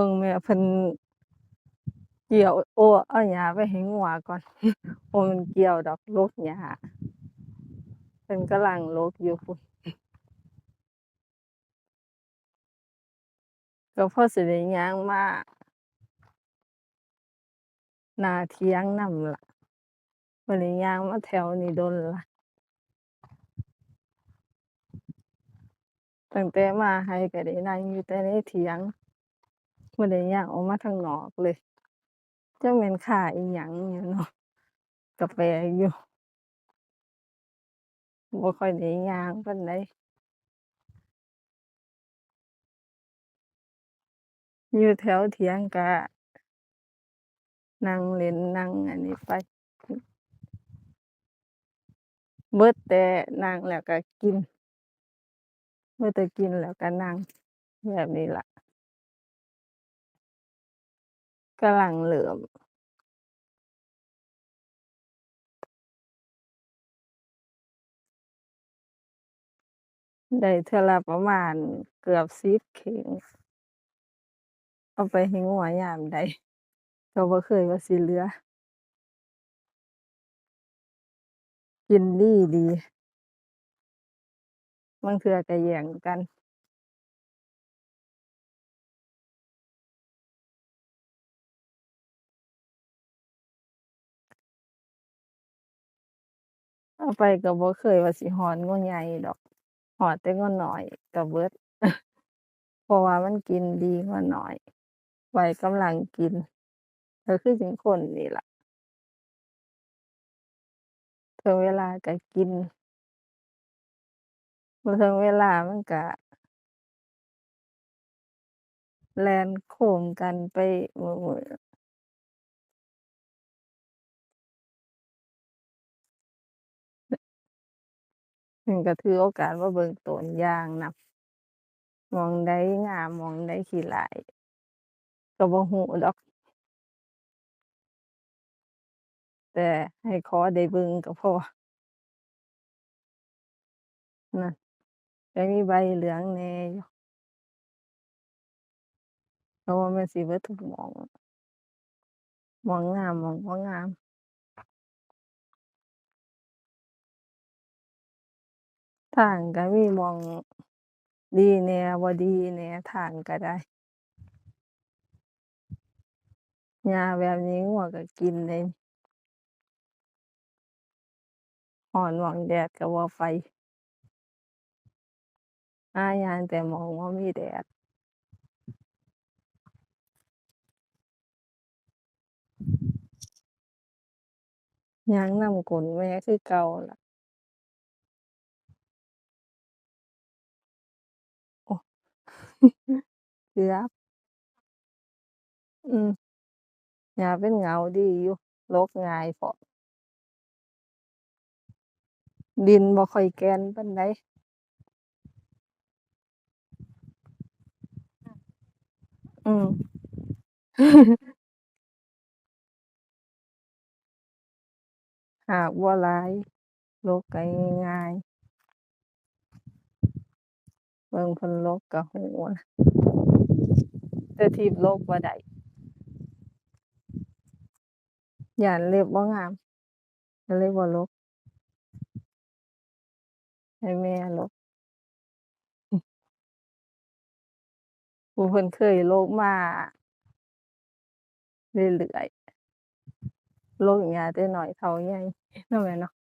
บิ่งแม่เพิ่นเกี่ยว โอ้เอาหญ้าไปให้งัวก่อนบ่แม่นเกี่ยวดอกรดหญ้าเพิ่นกำลังรดอยู่พู้นก็พอสิได้ย่างมาหน้าเถียงนำล่ะบ่ได้ย่างมาแถวนี้ดนล่ะตั้งแต่มาไผก็ได้นั่งอยู่แต่ในเถียง บ่ได้ย่างออกมาข้างนอกเลยจักแม่นค่าอิหยังอยู่เนาะก็แปลกอยู่บ่ค่อยได้ย่างปานใดอยู่แถวเถียงก็นั่งเล่นนั่งอันนี้ไปเบิดแต่นั่งแล้วก็กิน เบิดแต่กินแล้วก็นั่งแบบนี้ล่ะ กำลังเริ่มได้เทื่อละประมาณเกือบ10เข่งเอาไปให้งัวยามใดก็บ่เคยว่าสิเหลือ กินดีดี บางเทื่อก็แย่งกัน เอาไปก็บ่เคยว่าสิฮอดงัวใหญ่ดอก ฮอดแต่งัวน้อยก็เบิด เพราะว่ามันกินดีกว่าน้อยวัยกำลังกินก็คือจังคนนี่ล่ะถึงเวลาก็กินบ่ถึงเวลามันก็แล่นโค้งกันไปมื้อ ก็ถือโอกาสมาเบิ่งต้นย่างนำหม้องใดงามมองใดขี้ร้ายก็บ่รู้ดอก แต่ให้ขอได้เบิ่งก็พอนั่นก็มีใบเหลืองแน่อยู่ก็บ่แม่นสิเบิดทุกมองมองงามมองบ่งาม ทางก็มีหม้องดีแหน่ บ่ดีแหน่ ทางก็ได้ หญ้าแบบนี้งัวก็กินได้ร้อนร้อนแดดก็บ่ไป หาย่างแต่หม้องบ่มีแดดย่างนำก้นแม่คือเก่าล่ะ เกือบ อืมหญ้าเป็นเงาดีอยู่ รกง่ายพร้อม ดินบ่ค่อยแก่นปานใดอืมหากบ่หลาย รกก็ง่าย เบิ่งเพิ่นรกก็รู้นะแต่ที่รกบ่ได้ย้านเล็บบ่งามก็เลยบ่รกให้แม่รกผู้เพิ่นเคยรกมาเรื่อยๆรกหญ้าแต่น้อยเฒ่าใหญ่เนาะแม่เนาะ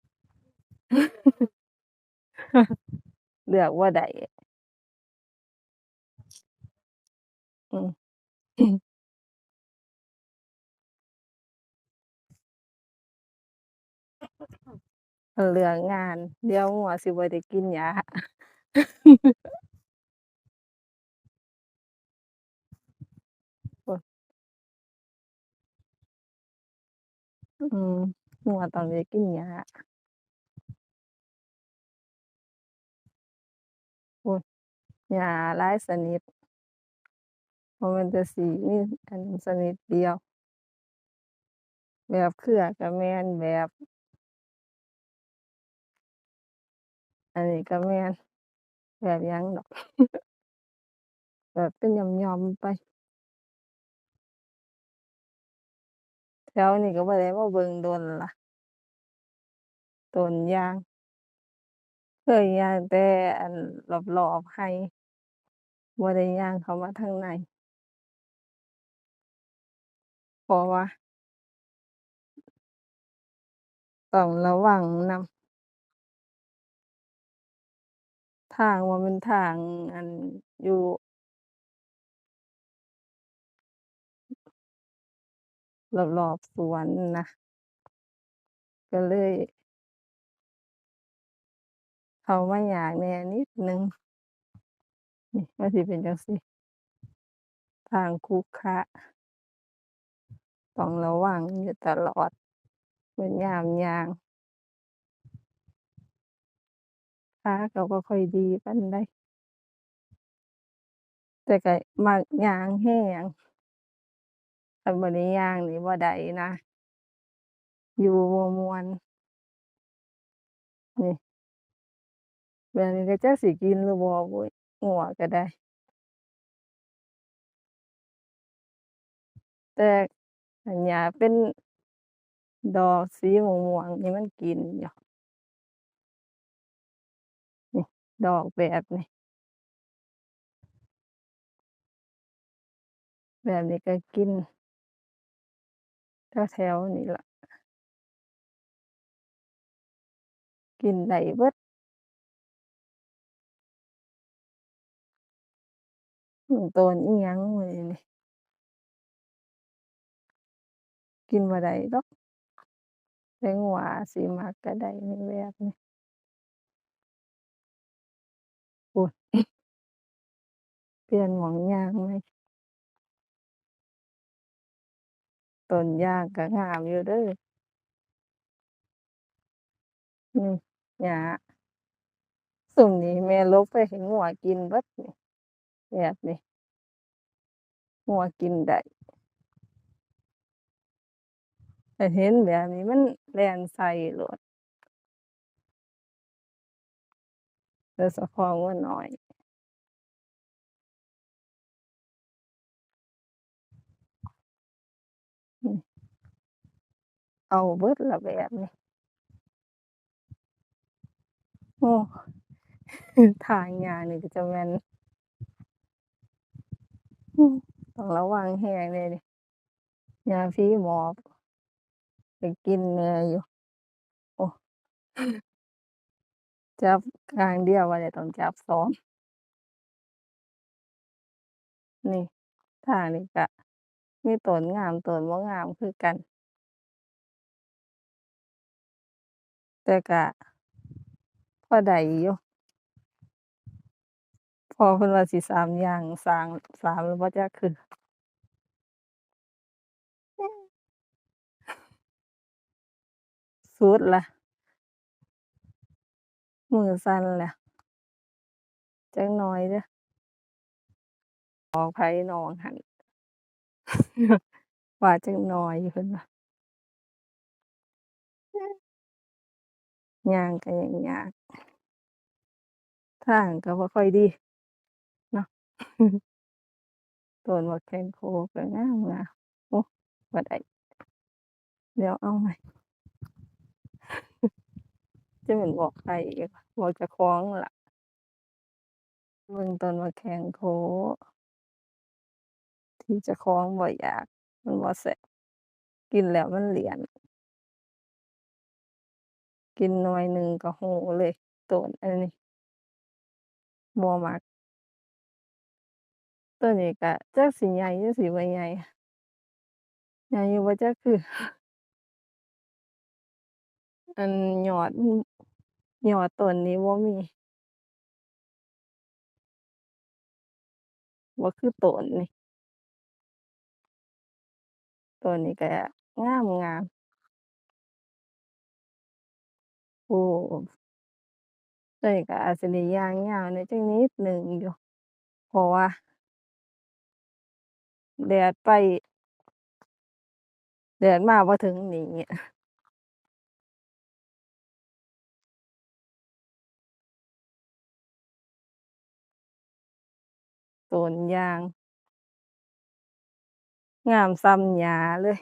เลือกบ่ได้ อืมเพิ่นเลือกงาน เดี๋ยวงัวสิบ่ได้กินหญ้า โอ้ อืม งัวต้องได้กินหญ้า โอ้หญ้าหลายชนิด บ่แม่นแต่สิมีอันชนิดเดียว แบบเครือก็แมนแบบ อันนี้ก็แมนแบบยังดอก แบบเป็นยอมๆไปแถวนี้ก็บ่ได้มาเบิ่งโดนล่ะต้นยาง เคยยางแต่อันรอบๆไร่บ่ได้ย่างเข้ามาทางใน เพราะว่า ต้องระวังนำ ทางว่ามันทางอันอยู่รอบๆสวนนะ ก็เลย เข้ามายากแน่นิดหนึ่งนี่มันสิเป็นจังซี้ทางขรุขระ ต้องระวังอยู่ตลอดเบิดยามย่างขาก็บ่ค่อยดีปานใดแต่ก็มักยางแรงคันบ่ได้ยางนี่บ่ได้นะ อยู่บ่ม่วนนี่แบบนี้ก็จักสิกินหรือบ่บุงัวก็ได้ แต่ คันหญ้าเป็นดอกสีม่วงๆนี่มันกินอยู่นี่ดอกแบบนี้แบบนี้ก็กินแถวๆนี้ละกินได้เบิดอือต้นอิหยังมื้อนี้ กินบ่ได้ดอกแตงัวาสิมักก็ได้ในแบบนี้พู้เปลี่ยนหมองยางใหมต้นยางก็งามอยู่เด้อนี่หญ้าซุมนี้แม่ลบไว้ให้งัวกินเบิดนี่แบบนี้งัวกินได้ คันเห็นแบบนี้มันแล่นใส่โลดโดยเฉพาะงัวน้อยเอาเบิดละแบบนี้โอ้ทางยางนี่ก็จะแม่นต้องระวังแรงเลยนี่หญ้าผีหมอบ ก็กินแหน่อยู่ โอ้ จับข้างเดียวบ่ได้ต้องจับ2นี่ทางนี้ก็มีต้นงามต้นบ่งามคือกัน แต่ก็พอได้อยู่พอเพิ่นว่าสิสร้างย่างสางสางแล้วบ่จักคือ สุดล่ะมือสั่นแล้วจักหน่อยเด้อบอกไผนองหันว่าจักหน่อยเพิ่นว่าอือย่างก็ยังยากทางก็บ่ค่อยดีเนาะต้นบักแตงโมก็งามๆโอ้บ่ได้เดี๋ยวเอาใหม่ จะแม่นบอกไผอีกบอกเจ้าของล่ะเบิ่งต้นบักแข้งโขที่เจ้าของบ่อยาก มันบ่แซ่บกินแล้วมันเหลียน กินหน่อยหนึ่งก็รู้เลยต้นอันนี้บ่มักต้นนี้ก็จักสิใหญ่หรือสิบ่ใหญ่ใหญ่อยู่บ่จักคือ อันยอดอือ ยอดต้นนี้บ่มีบ่คือต้นนี่ต้นนี้ก็งามๆโอ้ต้นนี้ก็อาจสิได้ย่างยาวแหน่จักนิดหนึ่งอยู่ เพราะว่า แดดไป แดดมาบ่ถึงนี้ สวนยาง งามซ้ำหยาเลย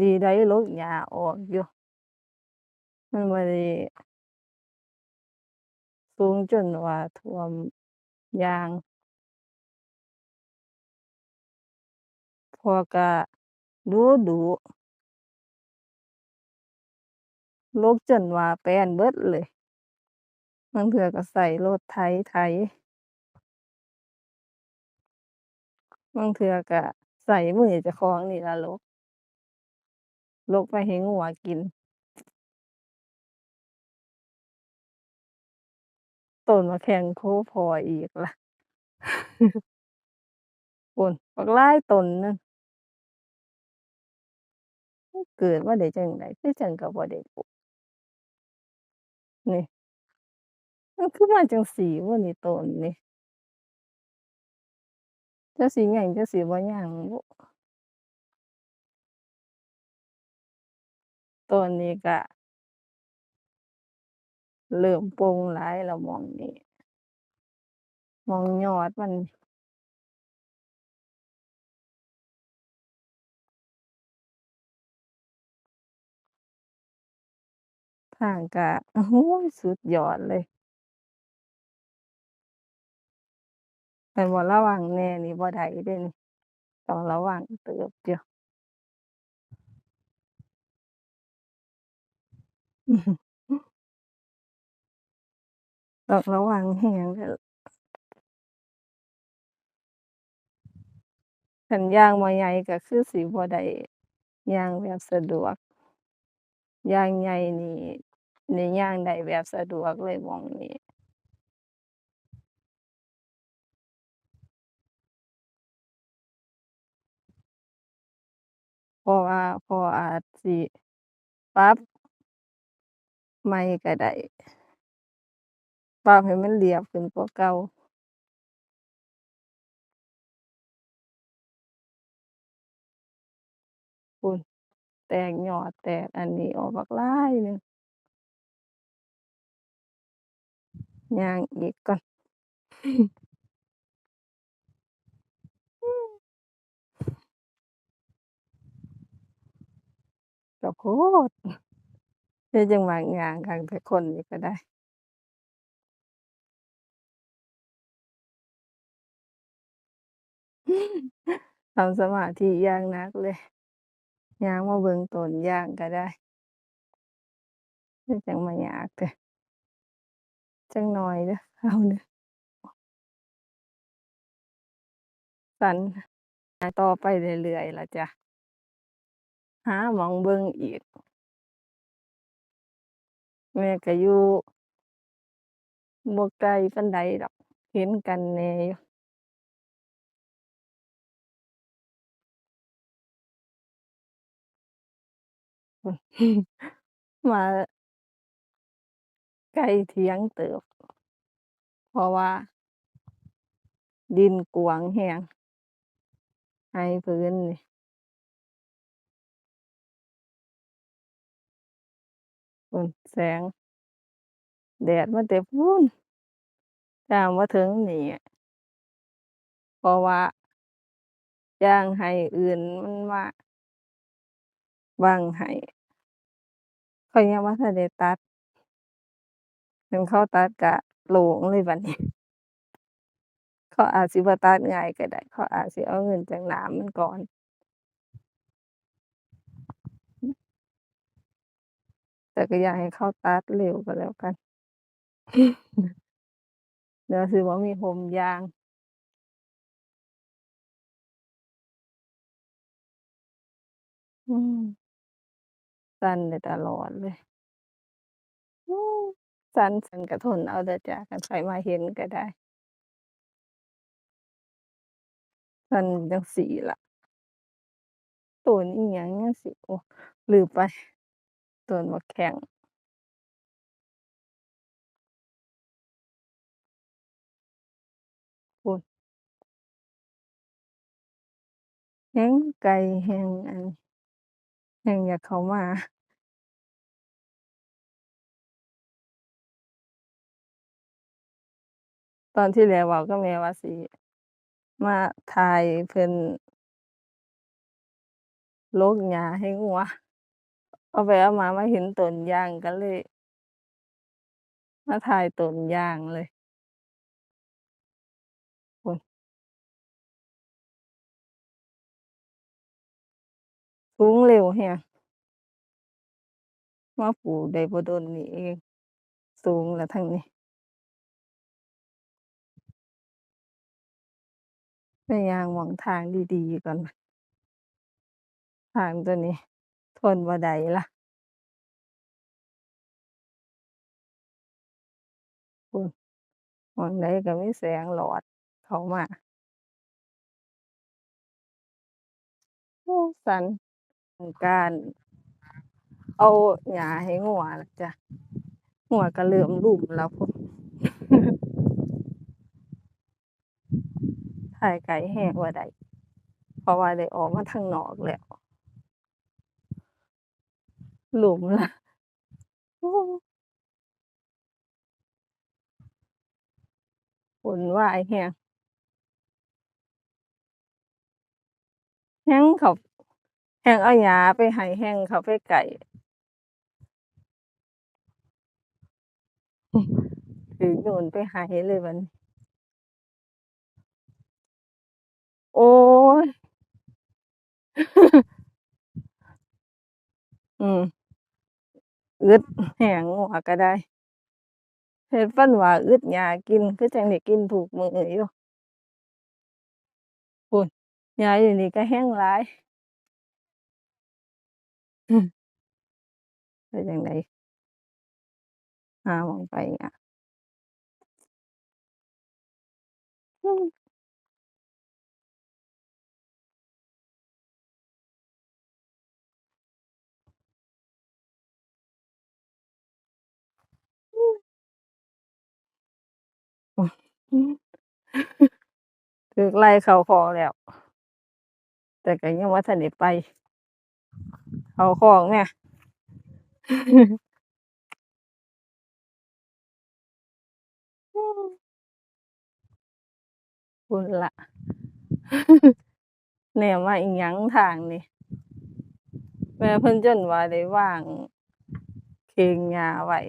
ดีได้ลกหยาออกอยู่ มันไม่ได้สูงจนว่าท่วมยางพอกะดูดู รกจนว่าแป้นเบิดเลยบางเทื่อก็ก็รถไถไถบางเทื่อก็ก็มือเจ้าของนี่ละรกรกไปให้งัวกินต้นมะแข้งโพพ้ออีกล่ะพู้นบักหลายต้นนึ่งมันเกิดมาได้จั่งใดคือจังก็บ่ได้ปลูก นี่ มันคือมาจังซี้บ่นี่ต้นนี่จักสิยังจักสิบ่ยังบุต้นนี้ก็เริ่มโปร่งหลายแล้วหม้องนี้หม้องยอดมัน ทางก็ โอ้โฮ สุดยอดเลย คันบ่ระวังแหน่นี่บ่ได้เดะนี่ ต้องระวังเติบอยู่ต้องระวังแรงเด้อ คันย่างบ่ใหญ่ก็คือสิบ่ได้ย่างแบบสะดวก ย่างใหญ่นี่ ในย่างได้แบบสะดวกเลยมองนี้พราะว่าพออาจสิปับใหม่ก็ได้ปรับให้มันเรียบขึ้นกว่าเก่าพู้นแตกหยอดแตกอันนี้ออกบักหลายหนึ่ง ย่างอีกก่อนก็โพดเฮ็ดจั่งมักย่างคักแต่คนนี่ก็ได้ทำสมาธิยางหนักเลยย่างมาเบิงต้นยางก็ได้คือจั่งมายากแท้ จักหน่อยเด้อคราวหนึ่งสั่นต่อไปเรื่อยๆละจ้ะหาหมองเบิ่งอีก แม่ก็อยู่บ่ไกลปานใดดอก เห็นกันแน่อยู่พู้นมา ไกลเถียงเติบ เพราะว่า ดินกวางแรงไร่ผืนนี่พู้นแสง แดดมาแต่พู้นจ้ามาถึงนี่เพราะว่าย่างไร่อื่นมันมาบางไร่เขายังบ่ทันได้ตัด คันเขาตัดก็โลงเลยบัดนี้ เขาอาจสิบ่ตัดง่ายก็ได้ เขาอาจสิเอาเงินจากหน้ำมันก่อนแต่ก็อยากให้เขาตัดเร็วก็แล้วกัน เดี๋ยวสิบ่มีร่มยางอืมสั่นได้ตลอดเลย สั่นสันก็ทนเอาเด้อจ้ะคันไผมาเห็นก็ได้สั่นจั่งซี้ล่ะต้นอิหยังจั่งซี้โอ้ลืมไปต้นมะแข้งพู้นแฮ่งไกลแฮ่งอันแฮ่งอยากเข้ามา ตอนที่แล้วว้ากับแม่ว่าสิมาถ่ายเพิ่นโรกหญ้าให้งัวเอาไปเอามามาเห็นต้นยางก็เลย มาถ่ายต้นยางเลยสูงเร็วแรงมาปลูกได้บ่โดนนี้เอง สูงแล้วทางนี้ ไปย่างหม้องทางดีๆก่อน ทางตัวนี้ ทนบ่ได้ละพู้นหม้องใดก็มีแสงรอดเข้ามาโอ้สันการเอาหญ้าให้งัวละจ้ะงัวก็เริ่มลุ้มแล้วพู้น ถ่ายไกลแรงบ่ได้เพราะว่าได้ออกมาทางนอกแล้ว หลุมล้วโอ้วุ่นวายแรงแฮ่งเขาแฮ่งเอาหญ้าไปให้แฮ่งเขาไปใกล้ถือโยนไปให้เลยบันี้ โอ๊ยอืมอึดแรงงัวก็ได้เฮ็ดฝันว่าอึดหญ้ากินคือจังได้กินทุกมืออยู่พู้นหญ้าอยู่นี่ก็แรงหลายอืมไปจั่งใดหามองไปยาก ถูกไล่เข้าคอกแล้ว แต่ก็ยังบ่ทันได้ไป เข้าคอกแหมอืมพู้นล่ะแนมว่าอิหยังทางนี้แม่เพิ่นจนว่าได้วางเข่งหญ้าไว้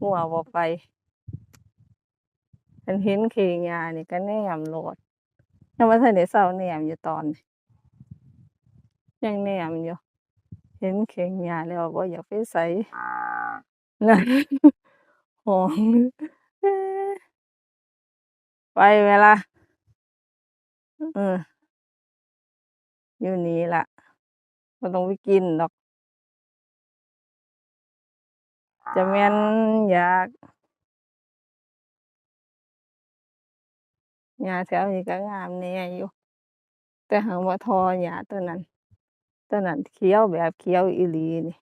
งัวบ่ไปันเห็นเข่งหญ้านี่ก็แนมโหลดยังบ่ทันได้เซาแนมอยู่ตอนยังแนมอยู่ เห็นเข่งหญ้าแล้วบ่อยากไปไสนั่นห้องไปแหมล่ะเอออยู่นี่ล่ะบ่ต้องไปกินดอก จะแม่นอยาก หญ้าแถวนี้ก็งามแน่อยู่ แต่หั้นบ่เท่าหญ้าตัวนั้นตัวนั้นเขียวแบบเขียวอีหลีนี่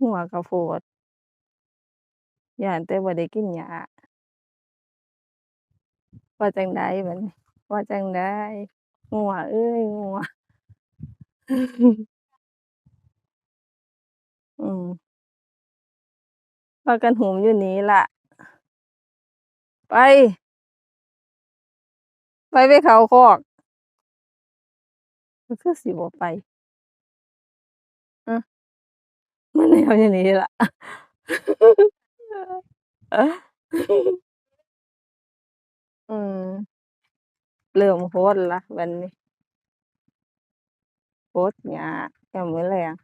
หัวก็โพดย้านแต่บ่ได้กินหญ้าว่าจังใดบัดนี้ว่าจังใดงัวเอ้ยงัว อืม พากันหุมอยู่นี่ล่ะไป ไปไปเขาคอกมันคือสิบ่ไปฮะมันแนวอยู่นี่ล่ะอืมเริ่มโฮดแล้วบัดนี้โฮดหญ้ายามมื้อแลง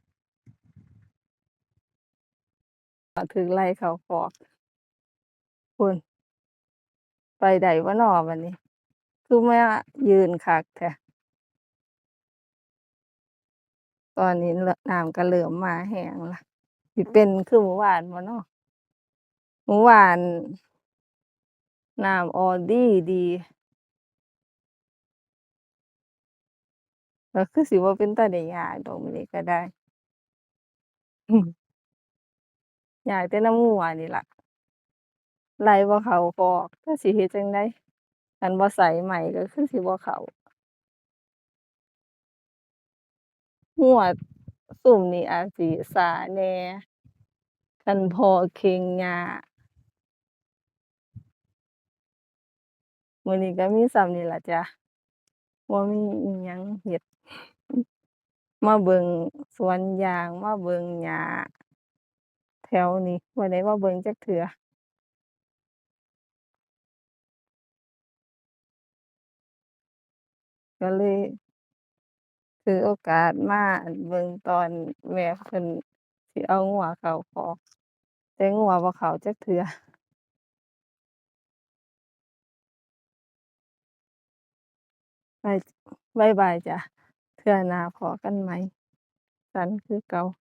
ก็ถูกไล่เขาคอกพู้นไปได้บ่น้อบัดนี้ คือมายืนคักแท้ตอนนี้น้ำก็เริ่มมาแรงล้วสิเป็นคือเมื่อวานบ่น้อเมื่อวานน้ำออดีดีก็คือสิบ่เป็นตาได้ยดอกมื้อนี้ก็ได้อื ยากแต่นำงัวนี่ล่ะ ไล่บ่เข้าคอกจักสิเฮ็ดจั่งใด คันบ่ใส่ไม้ก็คือสิบ่เข้า งัวซุมนี้อาจสิช้าแหน่ คันพ้อเข่งหญ้า มื้อนี้ก็มีส่ำนี้ล่ะจ้ะ บ่มีอิหยังเฮ็ด มาเบิ่งสวนยาง มาเบิ่งหญ้า แถวนี้บ่ได้มาเบิ่งจักเทื่อก็เลยถือโอกาสมาเบิ่งตอนแม่เพิ่นสิเอางัวเข้าคอกแต่งัวบ่เข้าจักเทื่อบายบายจ้ะ เทื่อหน้าพอกันใหม่ฝันคือเก่า